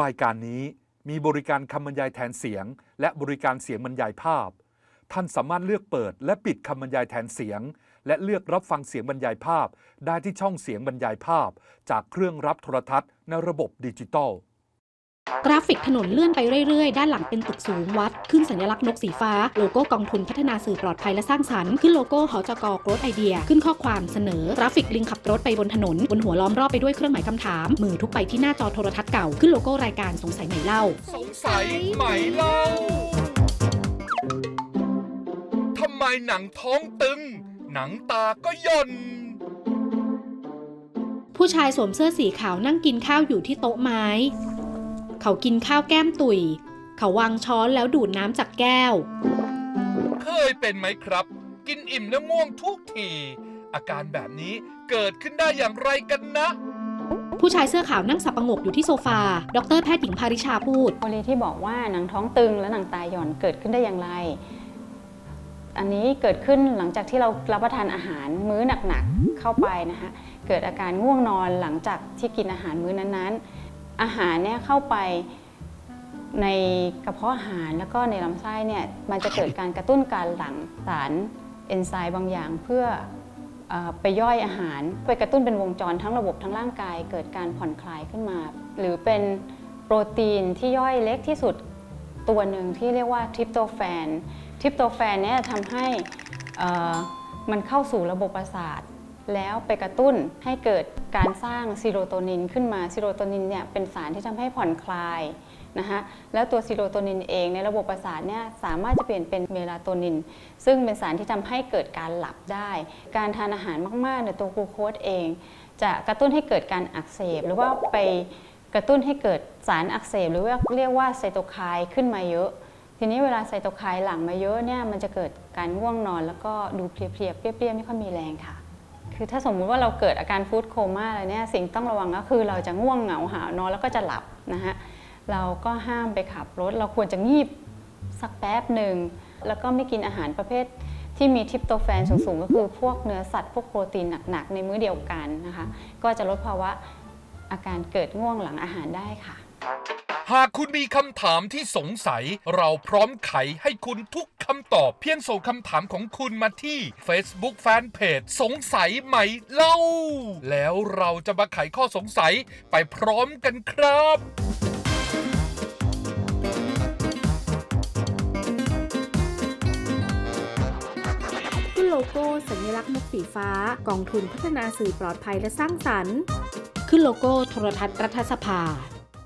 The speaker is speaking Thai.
รายการนี้มีบริการคำบรรยายแทนเสียง และบริการเสียงบรรยายภาพ ท่านสามารถเลือกเปิด และปิดคำบรรยายแทนเสียง และเลือกรับฟังเสียงบรรยายภาพ ได้ที่ช่องเสียงบรรยายภาพ จากเครื่องรับโทรทัศน์ในระบบดิจิตอล กราฟิกถนนเลื่อนไปเรื่อยๆ ด้านหลังเป็นตึกสูงวัด ขึ้นสัญลักษณ์นกสีฟ้า โลโก้กองทุนพัฒนาสื่อปลอดภัยและสร้างสรรค์ ขึ้นโลโก้หอจกโกรดไอเดีย ขึ้นข้อความเสนอ กราฟิกลิงขับรถไปบนถนน บนหัวล้อมรอบไปด้วยเครื่องหมายคำถาม มือทุกไปที่หน้าจอโทรทัศน์เก่า ขึ้นโลโก้รายการสงสัยไหมเล่า สงสัยไหมเล่าทำไมหนังท้องตึง หนังตาก็หย่อนผู้ชายสวมเสื้อสีขาวนั่งกินข้าวอยู่ที่โต๊ะไม้ เขากินข้าวแก้มตุย เขาวางช้อนแล้วดูดน้ำจากแก้ว เคยเป็นไหมครับ กินอิ่มแล้วง่วงทุกที อาการแบบนี้เกิดขึ้นได้อย่างไรกันนะ ผู้ชายเสื้อขาวนั่งสับประงกอยู่ที่โซฟา ดรแพทย์หญิงภาริชาพูด กรณีที่บอกว่าหนังท้องตึงและหนังตาหย่อนเกิดขึ้นได้อย่างไร อันนี้เกิดขึ้นหลังจากที่เรารับประทานอาหารมื้อหนักๆเข้าไปนะคะ เกิดอาการง่วงนอนหลังจากที่กินอาหารมื้อนั้นๆ อาหารเนี่ยเข้าไปในกระเพาะอาหารแล้วก็ในลำไส้เนี่ยมันจะเกิดการกระตุ้นการหลั่งสารเอนไซม์บางอย่างเพื่ออไปย่อยอาหาร ไปกระตุ้นเป็นวงจรทั้งระบบทั้งร่างกาย เกิดการผ่อนคลายขึ้นมา หรือเป็นโปรตีนที่ย่อยเล็กที่สุดตัวหนึ่งที่เรียกว่าทริปโตแฟนทริปโตแฟนเนี่ยทำให้มันเข้าสู่ระบบประสาท แล้วไปกระตุ้นให้เกิดการสร้างซีโรโทนินขึ้นมาซีโรโทนินเนี่ยเป็นสารที่ทำให้ผ่อนคลายนะคะแล้วตัวซีโรโทนินเองในระบบประสาทเนี่ยสามารถจะเปลี่ยนเป็นเมลาโทนิน ซึ่งเป็นสารที่ทำให้เกิดการหลับได้ การทานอาหารมากๆในยตัวกลูโคสเอง จะกระตุ้นให้เกิดการอักเสบ หรือว่าไปกระตุ้นให้เกิดสารอักเสบ หรือว่าเรียกว่าไซโตไคน์ขึ้นมาเยอะ ทีนี้เวลาไซโตไคน์หลั่งมาเยอะเนี่ยมันจะเกิดการง่วงนอน แล้วก็ดูเพลียๆเปรี้ยๆไม่ค่อยมีแรงค่ะ คือถ้าสมมุติว่าเราเกิดอาการฟู้ดโคม่าอะไรเนี่ยสิ่งต้องระวังก็คือเราจะง่วงเหงาหานอนแล้วก็จะหลับนะฮะเราก็ห้ามไปขับรถ เราควรจะงีบสักแป๊บหนึ่ง แล้วก็ไม่กินอาหารประเภทที่มีทริปโตแฟนสูงๆ ก็คือพวกเนื้อสัตว์พวกโปรตีนหนักๆ ในมื้อเดียวกันนะคะ ก็จะลดภาวะอาการเกิดง่วงหลังอาหารได้ค่ะ หากคุณมีคำถามที่สงสัย เราพร้อมไขให้คุณทุกคำตอบ เพียงส่งคำถามของคุณมาที่ Facebook Fanpage สงสัยไหมเล่า แล้วเราจะมาไขข้อสงสัยไปพร้อมกันครับขึ้นโลโก้สัญลักษณ์นกสีฟ้า กองทุนพัฒนาสื่อปลอดภัยและสร้างสรรค์ ขึ้นโลโก้โทรทัศน์รัฐสภา